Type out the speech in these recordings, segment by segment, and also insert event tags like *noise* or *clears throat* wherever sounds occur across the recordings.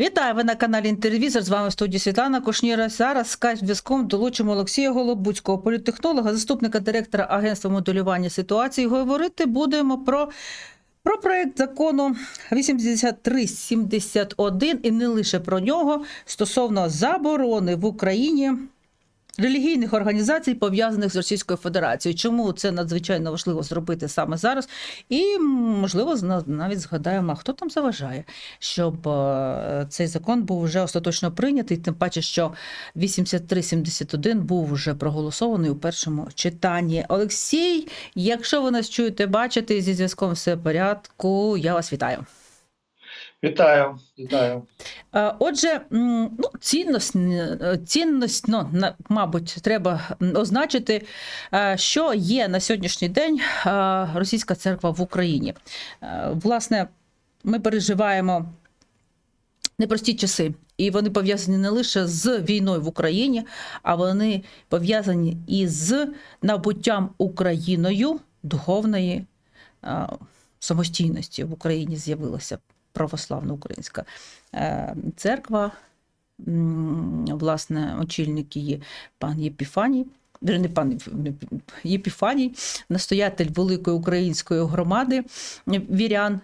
Вітаю ви на каналі Інтервізор. З вами в студії Світлана Кошніра. Зараз скайп зв'язком долучимо Олексія Голобуцького, політтехнолога, заступника директора Агентства моделювання ситуації. Говорити будемо про, про проект закону 8371 і не лише про нього стосовно заборони в Україні. Релігійних організацій пов'язаних з Російською Федерацією. Чому це надзвичайно важливо зробити саме зараз? І можливо навіть згадаємо, хто там заважає, щоб е, цей закон був вже остаточно прийнятий, тим паче, що 8371 був вже проголосований у першому читанні. Олексій, якщо ви нас чуєте, бачите зі зв'язком все в порядку, я вас вітаю. Вітаю, вітаю. Е, Отже, ну, цінність, е, цінність ну, мабуть, треба означити, е, що є на сьогоднішній день російська церква в Україні. Власне, ми переживаємо непрості часи, і вони пов'язані не лише з війною в Україні, а вони пов'язані із набуттям Україною духовної самостійності в Україні з'явилася православна українська е, церква. Власне, очільник її пан Єпіфаній. Не пан Єп- Єпіфаній, настоятель великої української громади вірян.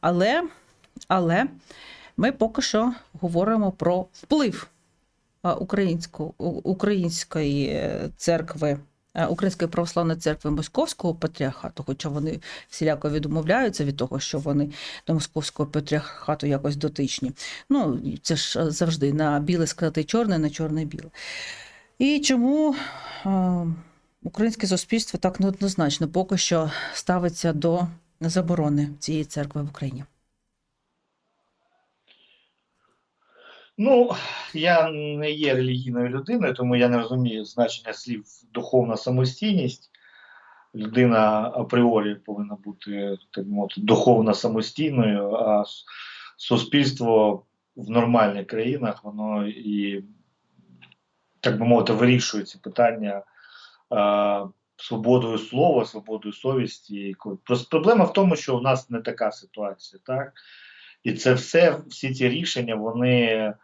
Але, але ми поки що говоримо про вплив української е, церкви, Української православної церкви Московського патріархату, хоча вони всіляко відмовляються від того, що вони до московського патріархату якось дотичні. Ну, це ж е, завжди на біле сказати чорне, на чорне біле. І чому е, українське суспільство так неоднозначно поки що ставиться до заборони цієї церкви в Україні? Ну, я не є релігійною людиною, тому я не розумію значення слів духовна самостійність. Людина апріорі повинна бути так мовити, духовно самостійною, а суспільство в нормальних країнах, воно і, так би мовити, вирішує ці питання е, свободою слова, свободою совісті. Просто проблема в тому, що у нас не така ситуація, так? І це все, всі ці рішення, вони,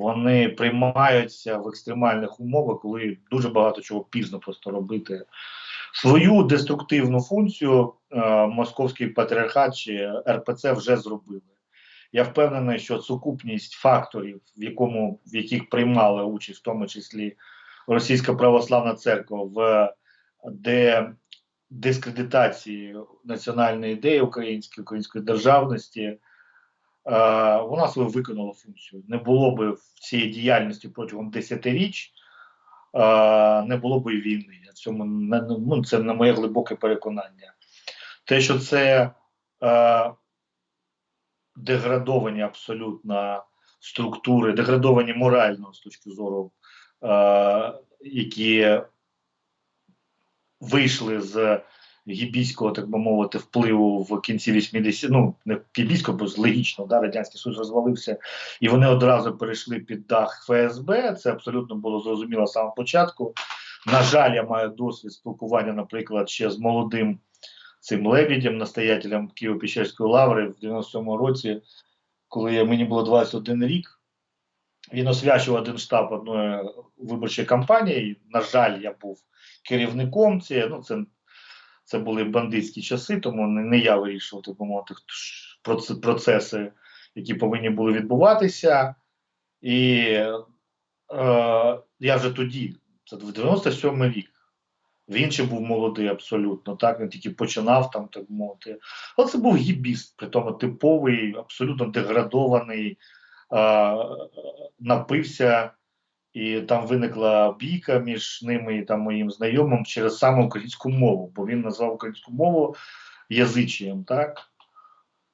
вони приймаються в екстремальних умовах, коли дуже багато чого пізно просто робити. Свою деструктивну функцію е, московський патріархат чи РПЦ вже зробили. Я впевнений, що сукупність факторів, в якому в яких приймала участь, в тому числі Російська православна церква, в де дискредитації національної ідеї української, української державності, вона свою виконала функцію. Не було би цій діяльності протягом десятиріч, е, не було б і війни. Цьому ну, це на моє глибоке переконання. Те, що це е, деградовані абсолютно структури, деградовані морально з точки зору, е, які вийшли з гібійського, так би мовити, впливу в кінці 80 ну не гібійського, бо логічно, да, радянський союз розвалився, і вони одразу перейшли під дах ФСБ. Це абсолютно було зрозуміло з самого початку. На жаль, я маю досвід спілкування, наприклад, ще з молодим цим лебідем, настоятелем Києво-Печерської лаври в 97-му році, коли мені було 21 рік. Він освячував один штаб одної виборчої кампанії. На жаль, я був керівником цієї. Ну, це, це були бандитські часи, тому не, я вирішував так би мовити, процеси, які повинні були відбуватися. І е, я вже тоді, це 97 рік. Він ще був молодий абсолютно, так він тільки починав там, так мовити. Але це був гібіст, при тому типовий, абсолютно деградований, е, напився, і там виникла бійка між ними і там моїм знайомим через саме українську мову, бо він назвав українську мову язичієм, так?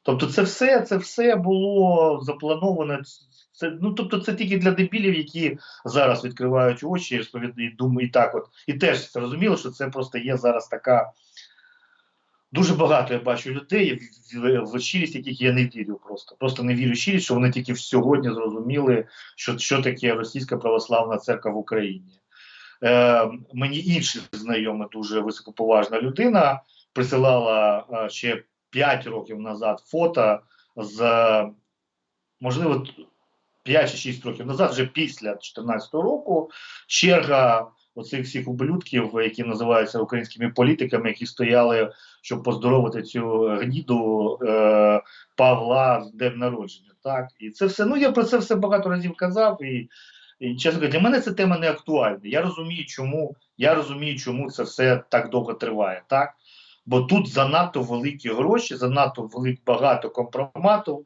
Тобто, це все, це все було заплановано. Це, ну, тобто, це тільки для дебілів, які зараз відкривають очі і думають і так от. І теж зрозуміло, що це просто є зараз така. Дуже багато я бачу людей, в, щирість яких я не вірю просто. Просто не вірю щирість, що вони тільки сьогодні зрозуміли, що, що таке Російська православна церква в Україні. Е, мені інший знайомий, дуже високоповажна людина, присилала е, ще 5 років назад фото з, можливо, 5 чи 6 років назад, вже після 2014 року, черга оцих всіх ублюдків, які називаються українськими політиками, які стояли, щоб поздоровити цю гніду е, Павла з днем народження. Так, і це все. Ну я про це все багато разів казав. І, і чесно кажучи, для мене ця тема не актуальна. Я розумію, чому я розумію, чому це все так довго триває. Так, бо тут занадто великі гроші, занадто велик багато компромату.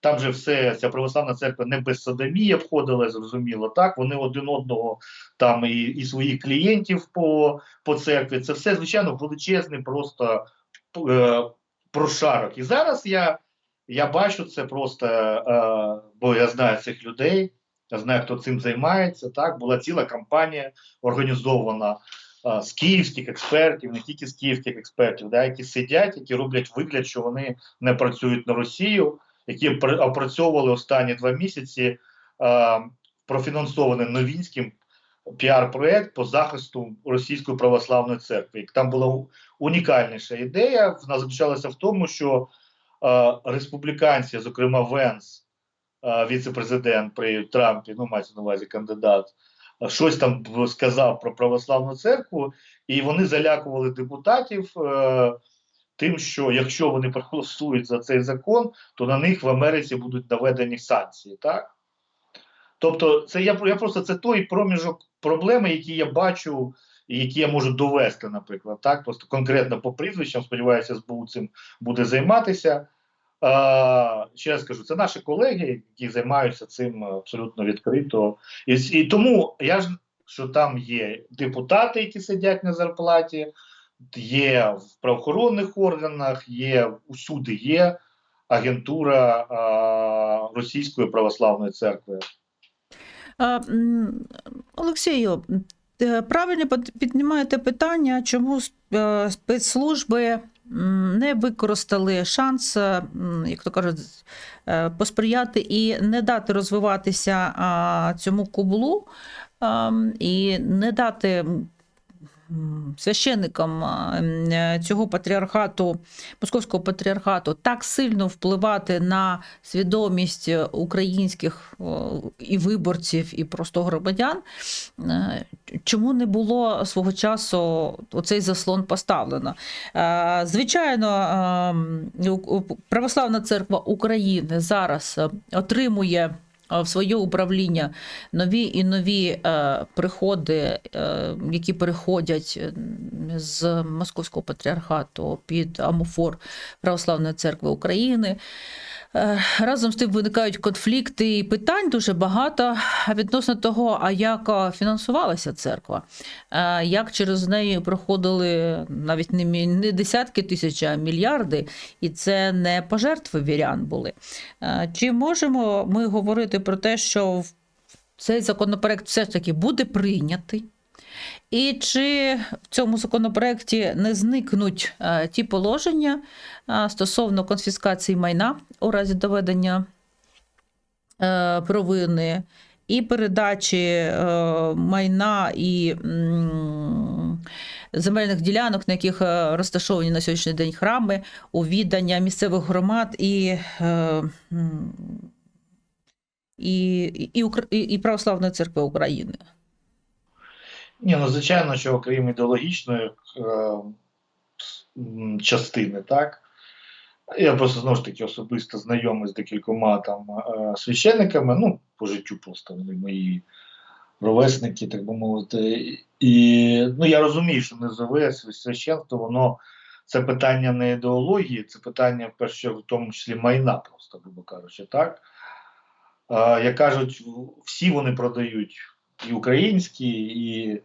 Там же все ця православна церква не без садомії обходила, зрозуміло. Так вони один одного там і, і своїх клієнтів по, по церкві. Це все звичайно величезний просто е, прошарок. І зараз я, я бачу це просто, е, бо я знаю цих людей. Я знаю, хто цим займається. Так була ціла кампанія організована а, з київських експертів, не тільки з київських експертів, да, які сидять, які роблять вигляд, що вони не працюють на Росію, які пр- опрацьовували останні два місяці а, профінансований Новінським піар-проект по захисту Російської православної церкви. Там була унікальніша ідея. Вона заключалася в тому, що а, республіканці, зокрема Венс, а, віце-президент при Трампі, ну мається на увазі кандидат, щось там сказав про православну церкву, і вони залякували депутатів е, тим, що якщо вони проголосують за цей закон, то на них в Америці будуть наведені санкції. Так? Тобто, це я, я просто це той проміжок проблеми, які я бачу. Які я можу довести, наприклад, так просто конкретно по прізвищам, сподіваюся, СБУ цим буде займатися. А, ще раз кажу, це наші колеги, які займаються цим абсолютно відкрито. І, і тому я ж що там є депутати, які сидять на зарплаті, є в правоохоронних органах, є усюди є агентура а, Російської православної церкви. Олексію, е, правильно піднімаєте питання, чому е, спецслужби не використали шанс, е, як то кажуть, посприяти і не дати розвиватися цьому кублу, і не дати священникам е, цього патріархату, московського патріархату, так сильно впливати на свідомість українських і виборців, і просто громадян. Е, Чому не було свого часу оцей заслон поставлено? Е, Звичайно, Православна церква України зараз отримує в своє управління нові і нові е, приходи, е, які переходять е, з Московського патріархату під Амофор Православної церкви України. Е, Разом з тим виникають конфлікти і питань дуже багато відносно того, а як е, фінансувалася церква, е, як через неї проходили навіть не, десятки тисяч, а мільярди, і це не пожертви вірян були. Чи можемо ми говорити про те, що цей законопроект все ж таки буде прийнятий? І чи в цьому законопроекті не зникнуть е, ті положення е, стосовно конфіскації майна у разі доведення е, провини і передачі майна і земельних ділянок, на яких розташовані на сьогоднішній день храми, у віддання місцевих громад і, і, і, і, і Православної церкви України? Ні, ну звичайно, що окрім ідеологічної е, частини, так. Я просто знову ж таки особисто знайомий з декількома там е, священниками, ну, по життю просто вони мої ровесники, так би мовити. І ну, я розумію, що низове священство, воно це питання не ідеології, це питання в першу в тому числі майна, просто, грубо кажучи, так. Е, як кажуть, всі вони продають і українські, і,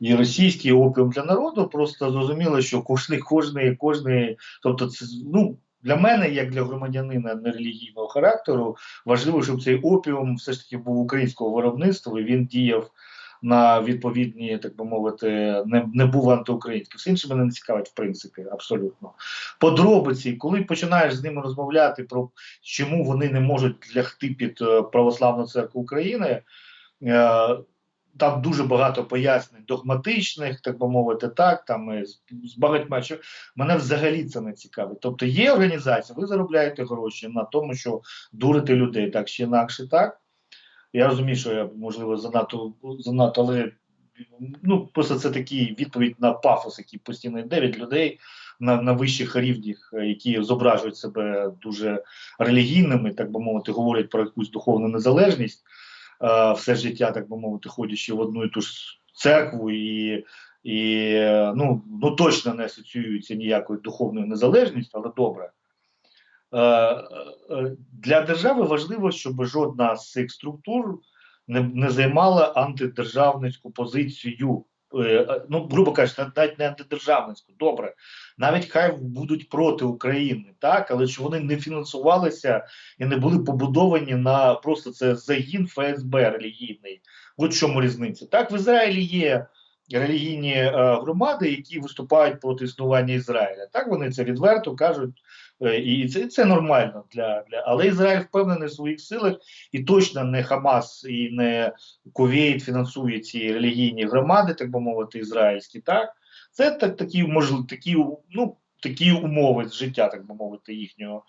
і російський опіум для народу. Просто зрозуміло, що кожний, кожний, кожний, тобто, це ну. Для мене, як для громадянина нерелігійного характеру, важливо, щоб цей опіум все ж таки був українського виробництва, і він діяв на відповідні, так би мовити, не, не був антиукраїнським. Все інше мене не цікавить, в принципі, абсолютно. Подробиці, коли починаєш з ними розмовляти про чому вони не можуть лягти під е, православну церкву України. Е, Там дуже багато пояснень догматичних, так би мовити, так, там з, багатьма що мене взагалі це не цікавить. Тобто є організація, ви заробляєте гроші на тому, що дурите людей так чи інакше, так. Я розумію, що я можливо занадто занадто, але ну просто це такий відповідь на пафос, який постійно йде від людей на, на вищих рівнях, які зображують себе дуже релігійними, так би мовити, говорять про якусь духовну незалежність все життя, так би мовити, ходячи в одну і ту ж церкву і. І е, ну, ну точно не асоціюється ніякою духовною незалежністю, але добре. Е, е, Для держави важливо, щоб жодна з цих структур не, не займала антидержавницьку позицію. Е, е, Ну, грубо кажучи, навіть не антидержавницьку, добре. Навіть хай будуть проти України, так, але щоб вони не фінансувалися і не були побудовані на просто це загін ФСБ релігійний. От в чому різниця. Так, в Ізраїлі є релігійні е, громади, які виступають проти існування Ізраїля. Так вони це відверто кажуть, і це, це нормально для, для. Але Ізраїль впевнений в своїх силах, і точно не Хамас і не Кувейт фінансує ці релігійні громади, так би мовити, ізраїльські. Так це так, такі можливі такі, ну, такі умови життя, так би мовити, їхнього.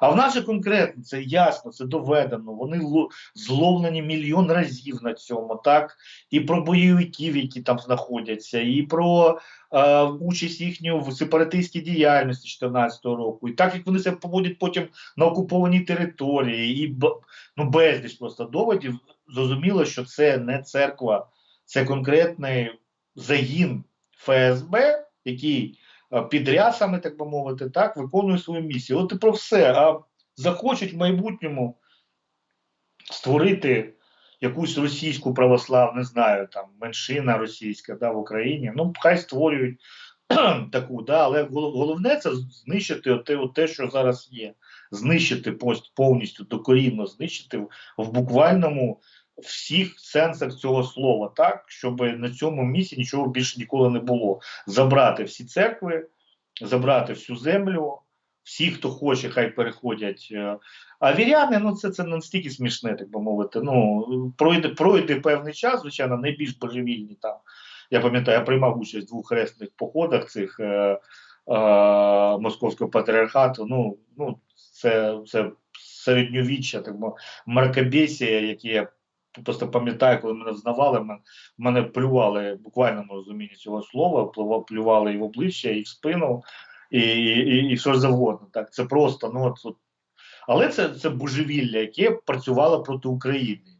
А в нас же конкретно це ясно, це доведено. Вони ло- зловлені мільйон разів на цьому, так і про бойовиків, які там знаходяться, і про е, участь їхню в сепаратистській діяльності 2014 року, і так як вони себе поводять потім на окупованій території, і ну безліч просто доводів. Зрозуміло, що це не церква, це конкретний загін ФСБ, який е, під рясами, так би мовити, так виконує свою місію. От і про все. А захочуть в майбутньому створити якусь російську православну, не знаю, там меншина російська да, в Україні. Ну, хай створюють *clears throat* таку, да, але головне це знищити оте, те, що зараз є. Знищити повністю докорінно, знищити в буквальному всіх сенсах цього слова, так, щоб на цьому місці нічого більше ніколи не було. Забрати всі церкви, забрати всю землю. Всі, хто хоче, хай переходять. е, А віряни, ну це, це настільки смішне, так би мовити. Ну, пройде, пройде певний час, звичайно, найбільш божевільні там. Я пам'ятаю, я приймав участь в двох хресних походах цих е, е, московського патріархату. Ну, ну це, це середньовіччя, так би, мракобесія, яке просто пам'ятаю, коли мене взнавали, мен- мене плювали в буквальному розумінні цього слова, плювали і в обличчя, і в спину, і, і, і, що завгодно. Так, це просто, ну от, от. Але це, це божевілля, яке працювало проти України.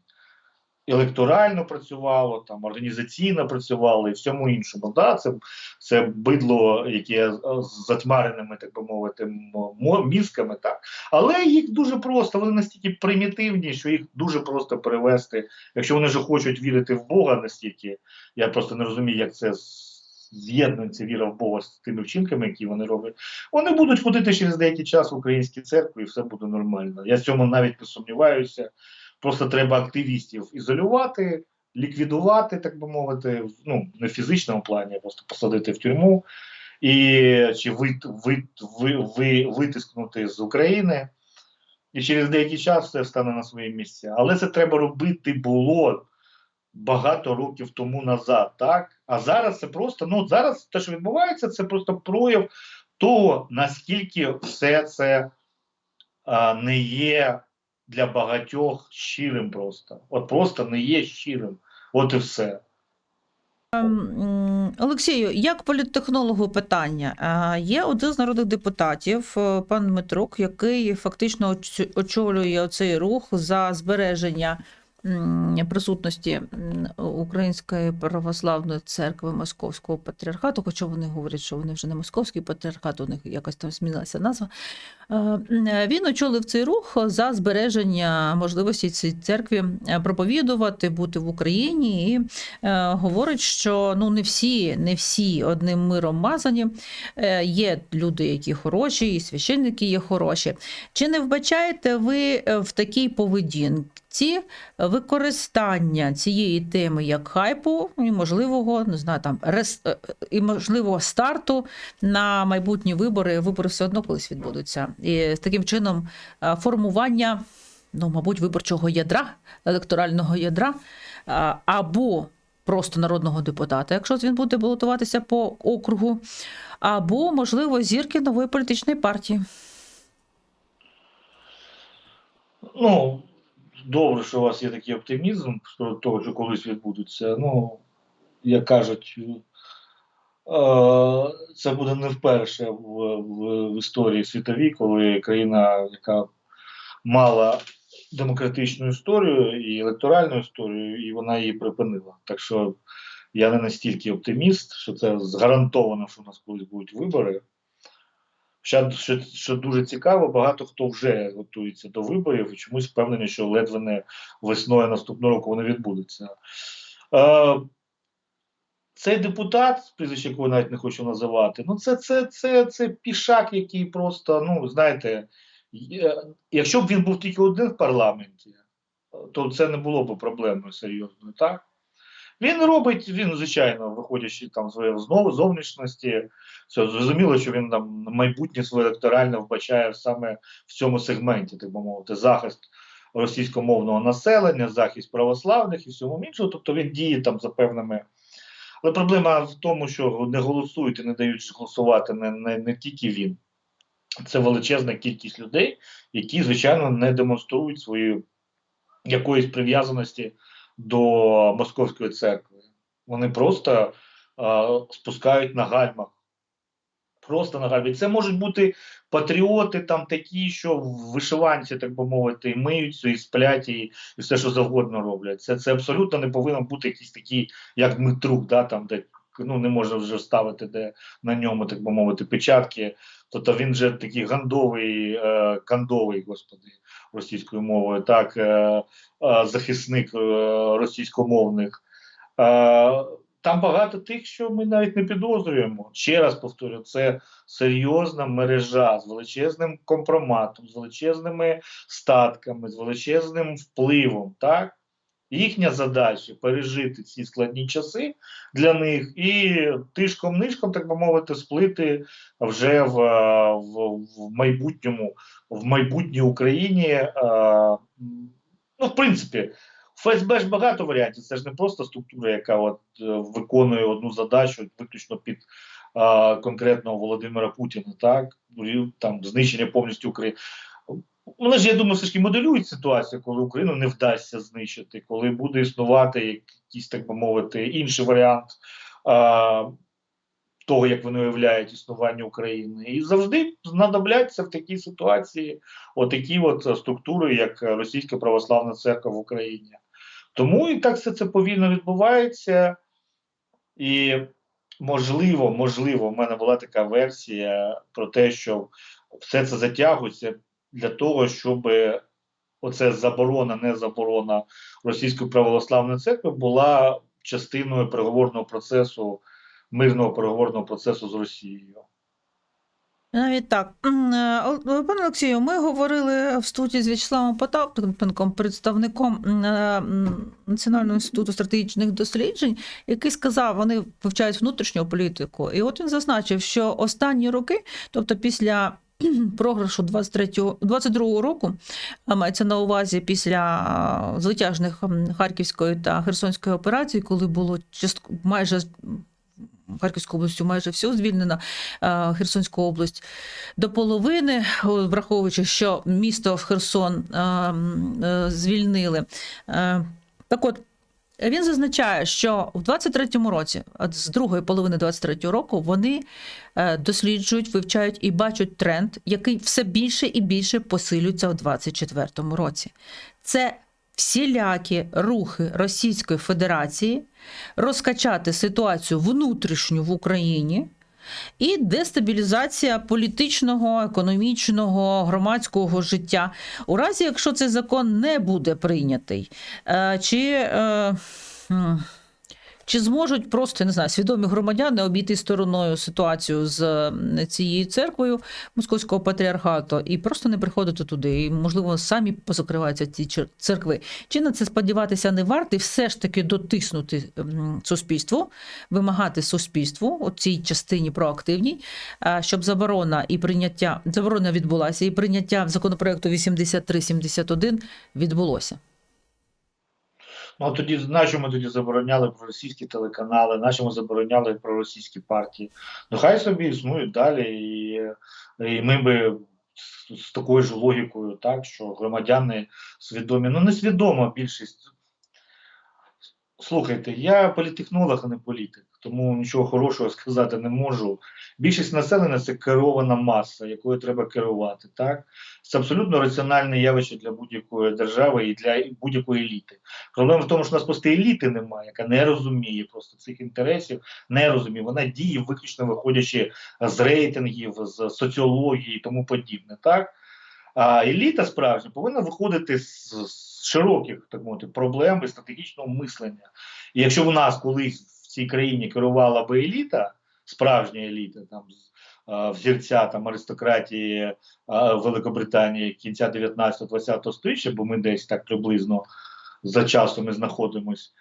Електорально працювало, там організаційно працювало і всьому іншому. Да? Це, це бидло, яке з затьмареними, так би мовити, мізками, так. Але їх дуже просто, вони настільки примітивні, що їх дуже просто перевести. Якщо вони вже хочуть вірити в Бога настільки, я просто не розумію, як це з'єднується віра в Бога з тими вчинками, які вони роблять. Вони будуть ходити через деякий час в українські церкви, і все буде нормально. Я в цьому навіть не сумніваюся. Просто треба активістів ізолювати, ліквідувати, так би мовити, ну не в фізичному плані, а просто посадити в тюрму і чи вит, вит, ви, ви, витискнути з України. І через деякий час все стане на свої місця. Але це треба робити було багато років тому назад, так? А зараз це просто, ну зараз те, що відбувається, це просто прояв того, наскільки все це а, не є для багатьох щирим просто. От просто не є щирим. От і все. Ем, Олексію, як політтехнологу питання. Е, Є один з народних депутатів, е, пан Дмитрук, який фактично оч- очолює цей рух за збереження присутності Української православної церкви Московського патріархату, хоча вони говорять, що вони вже не московський патріархат, у них якось там змінилася назва. Е, Він очолив цей рух за збереження можливості цій церкві е, проповідувати, бути в Україні і е, говорить, що ну не всі, не всі одним миром мазані. Є люди, які хороші, і священники є хороші. Чи не вбачаєте ви в такій поведінці використання цієї теми як хайпу і можливого, не знаю, там рес, е, і можливого старту на майбутні вибори? Вибори все одно колись відбудуться. І таким чином е, формування, ну, мабуть, виборчого ядра, електорального ядра, або просто народного депутата, якщо він буде балотуватися по округу, або, можливо, зірки нової політичної партії. Ну, добре, що у вас є такий оптимізм щодо того, що колись відбудеться. Ну, як кажуть, е, це буде не вперше в, в, в історії світовій, коли країна, яка мала демократичну історію і електоральну історію, і вона її припинила. Так що я не настільки оптиміст, що це згарантовано, що у нас колись будуть вибори. Ще, що, що дуже цікаво, багато хто вже готується до виборів і чомусь впевнені, що ледве не весною наступного року вони відбудуться. Е, цей депутат, прізвище якого навіть не хочу називати, ну це, це, це, це пішак, який просто, ну, знаєте, є- якщо б він був тільки один в парламенті, то це не було б проблемою серйозною, так? Він робить, він, звичайно, виходячи там з своєї знову зовнішності, все зрозуміло, що він там майбутнє своє електоральне вбачає саме в цьому сегменті, так би мовити, захист російськомовного населення, захист православних і всьому іншого. Тобто він діє там за певними. Але проблема в тому, що не голосують і не дають голосувати не, не, не тільки він. Це величезна кількість людей, які, звичайно, не демонструють свої якоїсь прив'язаності до московської церкви. Вони просто а, спускають на гальмах. Просто на гальмах. Це можуть бути патріоти, там такі, що в вишиванці, так би мовити, і миються, і сплять, і, і все, що завгодно роблять. Це, це абсолютно не повинен бути якийсь такий, як Дмитрук, да, там, де ну, не можна вже ставити де на ньому, так би мовити, печатки. Тобто він вже такий гандовий, е, кандовий, господи, російською мовою, так, е, е, захисник е, російськомовних. Е, там багато тих, що ми навіть не підозрюємо. Ще раз повторю, це серйозна мережа з величезним компроматом, з величезними статками, з величезним впливом. Так? Їхня задача пережити ці складні часи для них і тишком-нишком, так би мовити, сплити вже в, е, в, в майбутньому, в майбутній Україні. е, Ну, в принципі, ФСБ ж багато варіантів. Це ж не просто структура, яка от е, виконує одну задачу виключно під конкретного Володимира Путіна, так там знищення повністю України. Вони ж, я думаю, все ж таки моделюють ситуацію, коли Україну не вдасться знищити, коли буде існувати якийсь, так би мовити, інший варіант а, того, як вони уявляють існування України. І завжди знадобляться в такій ситуації отакі от структури, як Російська Православна Церква в Україні. Тому і так все це повільно відбувається. І можливо, можливо, в мене була така версія про те, що все це затягується для того, щоб оце заборона, не заборона Російської православної церкви була частиною переговорного процесу, мирного переговорного процесу з Росією. Навіть так. Е, Ол- Пане Олексію, ми говорили в студії з В'ячеславом Потапенком, представником е, Національного інституту стратегічних досліджень, який сказав, вони вивчають внутрішню політику. І от він зазначив, що останні роки, тобто після програшу 23 22 року, мається на увазі після звитяжних Харківської та Херсонської операцій, коли було майже Харківською областю майже все звільнено, е, Херсонську область до половини, враховуючи, що місто Херсон е, м, е, звільнили. Е, Так от. Він зазначає, що в 23-му році, з другої половини 23-го року, вони е, досліджують, вивчають і бачать тренд, який все більше і більше посилюється у 24-му році. Це всілякі рухи Російської Федерації розкачати ситуацію внутрішню в Україні. І дестабілізація політичного, економічного, громадського життя. У разі, якщо цей закон не буде прийнятий, е, чи, е, чи зможуть просто не знаю, свідомі громадяни обійти стороною ситуацію з цією церквою Московського патріархату і просто не приходити туди, і, можливо, самі позакриваються ці церкви. Чи на це сподіватися не варто, все ж таки дотиснути суспільству, вимагати суспільству у цій частині проактивній, щоб заборона і прийняття заборона відбулася, і прийняття законопроекту 8371 відбулося. Ну а тоді нащо ми тоді забороняли про російські телеканали, нащо ми забороняли про російські партії. Ну хай собі існують далі, і, і ми би з, такою ж логікою, так що громадяни свідомі, ну не свідомо більшість. Слухайте, я політехнолог, а не політик, тому нічого хорошого сказати не можу. Більшість населення це керована маса, якою треба керувати. Так це абсолютно раціональне явище для будь-якої держави і для будь-якої еліти. Проблема в тому, що у нас просто еліти немає, яка не розуміє просто цих інтересів, не розуміє. Вона діє виключно виходячи з рейтингів, з соціології і тому подібне. Так а еліта справжня повинна виходити з, широких так мовити проблем і стратегічного мислення. І якщо в нас колись цій країні керувала би еліта, справжня еліта, там взірця там аристократії Великобританії кінця 19-20 століття, бо ми десь так приблизно за часом і знаходимось,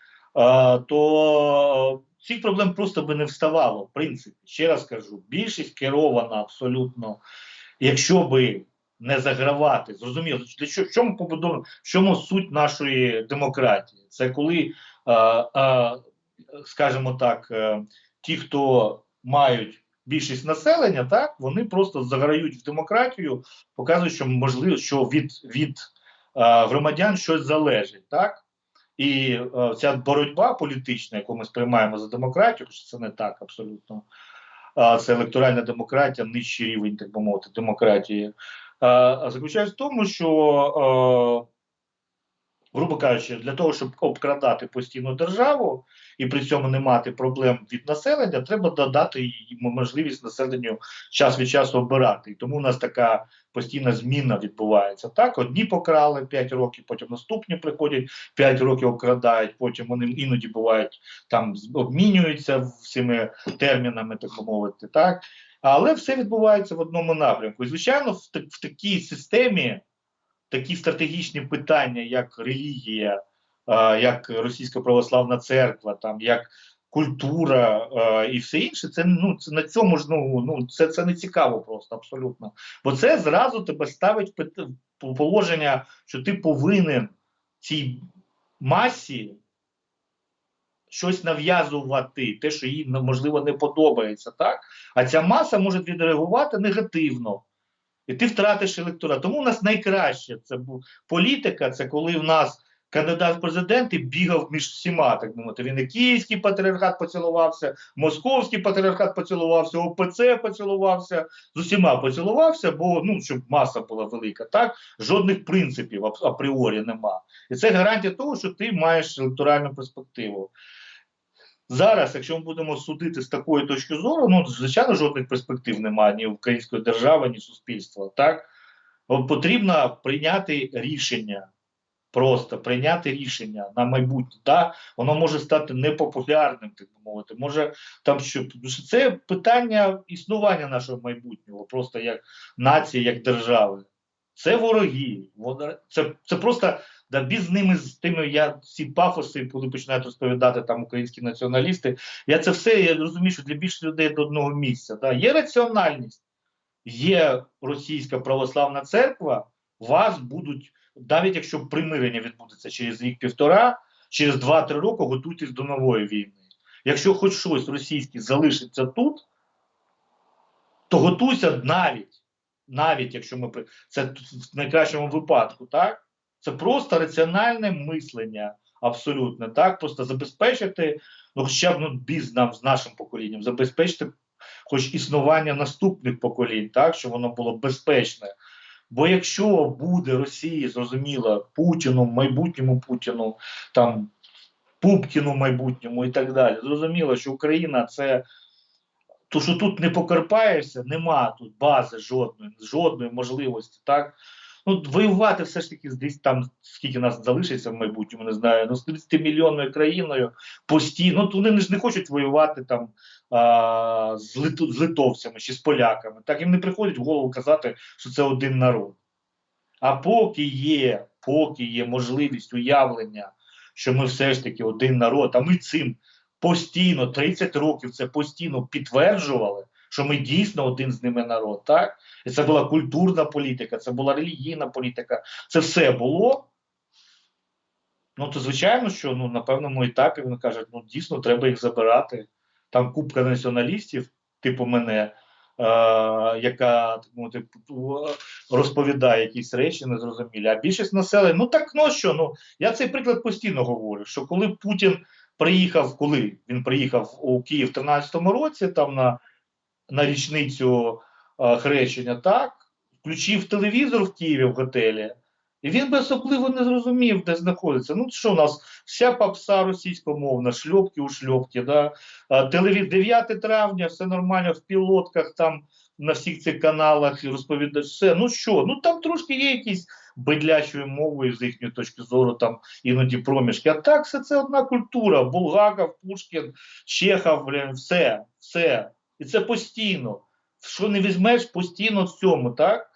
то цих проблем просто би не вставало. В принципі, ще раз кажу, більшість керована абсолютно, якщо би не загравати, зрозуміло, що в чому побудовано, в чому суть нашої демократії? Це коли, а, а, скажімо так, е, ті, хто мають більшість населення, так вони просто заграють в демократію, показують, що можливо, що від, від громадян щось залежить, так? І е, ця боротьба політична, яку ми сприймаємо за демократію, що це не так абсолютно. А, це електоральна демократія, нижчий рівень, так би мовити, демократії. А, заключається в тому, що, е, грубо кажучи, для того, щоб обкрадати постійну державу і при цьому не мати проблем від населення, треба додати їй можливість населенню час від часу обирати. І тому у нас така постійна зміна відбувається. Так, одні покрали 5 років, потім наступні приходять 5 років обкрадають, потім вони іноді бувають там обмінюються всіми термінами, так мовити, так. Але все відбувається в одному напрямку. І, звичайно, в, в такій системі такі стратегічні питання, як релігія, е, як Російська православна церква, там як культура е, і все інше, це ну це на цьому ж ну, ну це, це не цікаво просто абсолютно. Бо це зразу тебе ставить в положення, що ти повинен цій масі щось нав'язувати, те, що їй ну, можливо не подобається, так? А ця маса може відреагувати негативно. І ти втратиш електорат. Тому у нас найкраще це політика, це коли в нас кандидат в президенти бігав між всіма. Так мовити. Він і Київський патріархат поцілувався, Московський патріархат поцілувався, ОПЦ поцілувався, з усіма поцілувався, бо ну щоб маса була велика. Так жодних принципів апріорі нема. І це гарантія того, що ти маєш електоральну перспективу. Зараз, якщо ми будемо судити з такої точки зору, ну звичайно, жодних перспектив немає ні української держави, ні суспільства. Так потрібно прийняти рішення, просто прийняти рішення на майбутнє. Да? Воно може стати непопулярним, так би мовити. Може там що це питання існування нашого майбутнього, просто як нації, як держави. Це вороги. Це, це просто да біз з ними з тими я ці пафоси, коли починають розповідати там українські націоналісти. Я це все я розумію, що для більшості людей до одного місця. Да? Є раціональність, є російська православна церква, вас будуть, навіть якщо примирення відбудеться через рік-півтора, через 2-3 роки готуйтесь до нової війни. Якщо хоч щось російське залишиться тут, то готуйся навіть, навіть якщо ми це в найкращому випадку, так? Це просто раціональне мислення, абсолютно так. Просто забезпечити, ну хоча б ну, біз нам з нашим поколінням, забезпечити хоч існування наступних поколінь, так, щоб воно було безпечне. Бо якщо буде Росії, зрозуміло, Путіну, майбутньому Путіну, там Пупкіну майбутньому і так далі, зрозуміло, що Україна це. То, що тут не покарпаєшся, нема тут бази жодної, жодної можливості, так? Ну, воювати все ж таки десь там, скільки нас залишиться в майбутньому, не знаю, ну, з 30 мільйонною країною постійно. Ну, вони ж не хочуть воювати там а, з, лит, з литовцями чи з поляками. Так їм не приходить в голову казати, що це один народ. А поки є, поки є можливість уявлення, що ми все ж таки один народ, а ми цим постійно, 30 років це постійно підтверджували, що ми дійсно один з ними народ, так? І це була культурна політика, це була релігійна політика, це все було. Ну, то звичайно, що ну, на певному етапі вони кажуть, ну дійсно треба їх забирати. Там купка націоналістів, типу мене, яка так мовити, розповідає якісь речі незрозумілі. А більшість населення, ну так ну що? Ну я цей приклад постійно говорю, що коли Путін приїхав, коли він приїхав у Київ в 13-му році, там на, на річницю е, хрещення, так включив телевізор в Києві в готелі. І він би особливо не зрозумів, де знаходиться. Ну, що у нас вся попса російськомовна, шльопки у шльопки, да? А, телевіз... 9 травня, все нормально, в пілотках, там на всіх цих каналах і розповідають все. Ну що, ну там трошки є якісь бедлячою мовою з їхньої точки зору, там іноді проміжки. А так, все це одна культура. Булгаков, Пушкін, Чехов, блін, все, все. І це постійно. Що не візьмеш, постійно в цьому, так?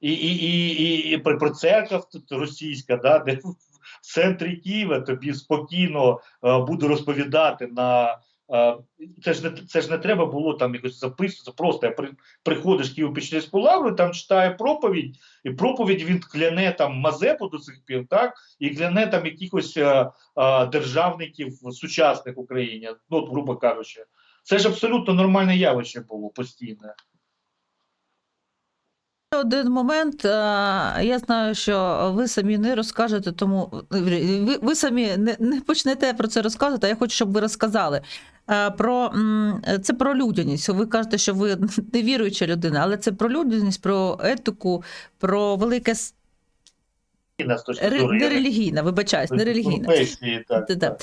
І, і, і, і, і про, церква російська, да, де в центрі Києва тобі спокійно е, буде розповідати на. е, це ж не це ж не треба було там якось записувати. Просто я при, приходиш Києво-Печерську лавру, там читає проповідь, і проповідь він кляне там Мазепу до сих пір, так і кляне там якихось е, е, державників сучасних Україні, ну грубо кажучи. Це ж абсолютно нормальне явище було постійне. Один момент, е, я знаю, що ви самі не розкажете, тому ви, ви самі не, не почнете про це розказувати, а я хочу, щоб ви розказали. Е, Про це про людяність. Ви кажете, що ви *laughs* не віруюча людина, але це про людяність, про етику, про велике с- з точки не релігійна, вибачаюсь, не релігійна. Конфесії, так, Та-та. так.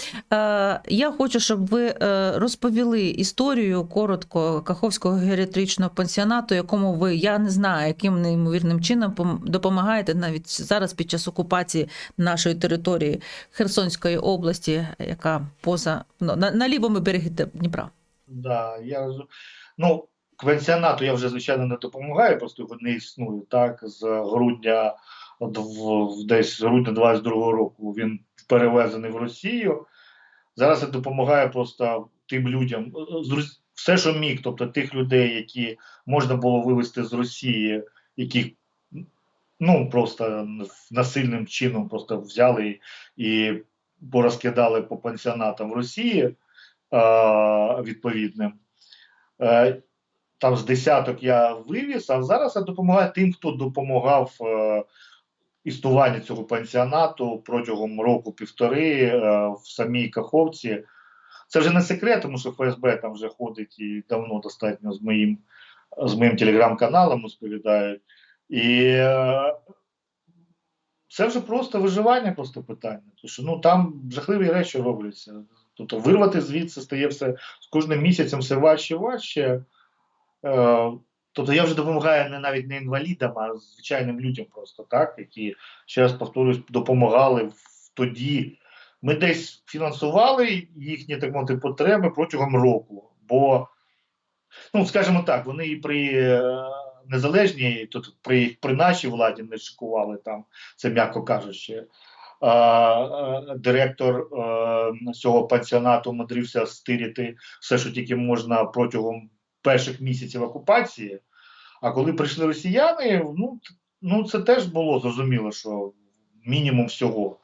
Е, Я хочу, щоб ви е, розповіли історію коротко Каховського геріатричного пансіонату, якому ви я не знаю, яким неймовірним чином допомагаєте навіть зараз під час окупації нашої території Херсонської області, яка поза ну, на, на лівому берегі Дніпра. Да, я ну, пенсіонату я вже звичайно не допомагаю, просто його не існує. Так, з грудня дв- десь з грудня 22-го року він перевезений в Росію. Зараз я допомагаю просто тим людям, з Рос- все, що міг, тобто тих людей, які можна було вивезти з Росії, яких ну просто насильним чином просто взяли і порозкидали по пансіонатам в Росії е, відповідним. Е, там з десяток я вивіз, а зараз я допомагаю тим, хто допомагав е, існуванню цього пансіонату протягом року-півтори е, в самій Каховці. Це вже не секрет, тому що ФСБ там вже ходить і давно достатньо з моїм, з моїм телеграм-каналом розповідають. І е, це вже просто виживання, просто питання. Тому що ну, там жахливі речі робляться. Тобто вирвати звідси стає все з кожним місяцем все важче і важче. Е, тобто я вже допомагаю не навіть не інвалідам, а звичайним людям просто, так, які, ще раз повторюсь, допомагали тоді. Ми десь фінансували їхні так мовити, потреби протягом року. Бо, ну, скажімо так, вони і при е, незалежній, тут при, при нашій владі не шикували там, це м'яко кажучи. А, директор е, цього пансіонату умудрився стирити все, що тільки можна протягом перших місяців окупації. А коли прийшли росіяни, ну, ну це теж було зрозуміло, що мінімум всього.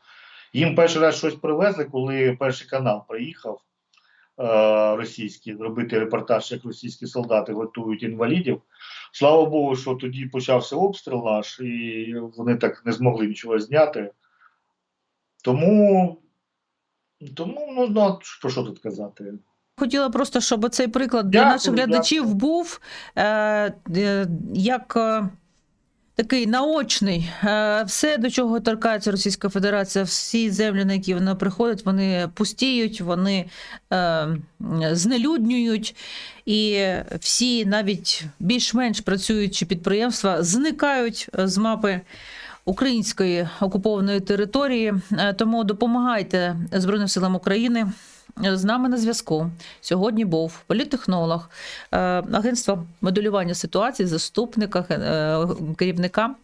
Їм перший раз щось привезли, коли перший канал приїхав е, російський, робити репортаж, як російські солдати готують інвалідів. Слава Богу, що тоді почався обстріл наш, і вони так не змогли нічого зняти. Тому, тому ну, ну про що тут казати? Хотіла просто, щоб цей приклад для Дякую, наших глядачів дякую. був е, е, як е, такий наочний. Е, все, до чого торкається Російська Федерація, всі землі, на які вона приходить, вони пустіють, вони е, знелюднюють, і всі навіть більш-менш працюючі підприємства зникають з мапи. Української окупованої території, Е, тому допомагайте Збройним силам України. З нами на зв'язку. Сьогодні був політтехнолог е, агентства моделювання ситуації, заступника е, керівника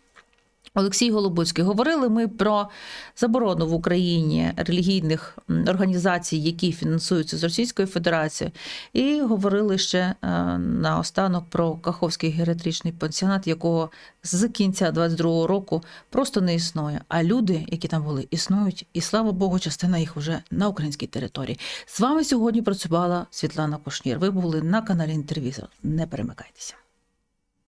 Олексій Голобуцький. Говорили ми про заборону в Україні релігійних організацій, які фінансуються з Російської Федерації, і говорили ще е, наостанок про Каховський геріатричний пансіонат, якого з кінця 22-го року просто не існує. А люди, які там були, існують, і слава Богу, частина їх вже на українській території. З вами сьогодні працювала Світлана Кошнір. Ви були на каналі Інтервізор. Не перемикайтеся.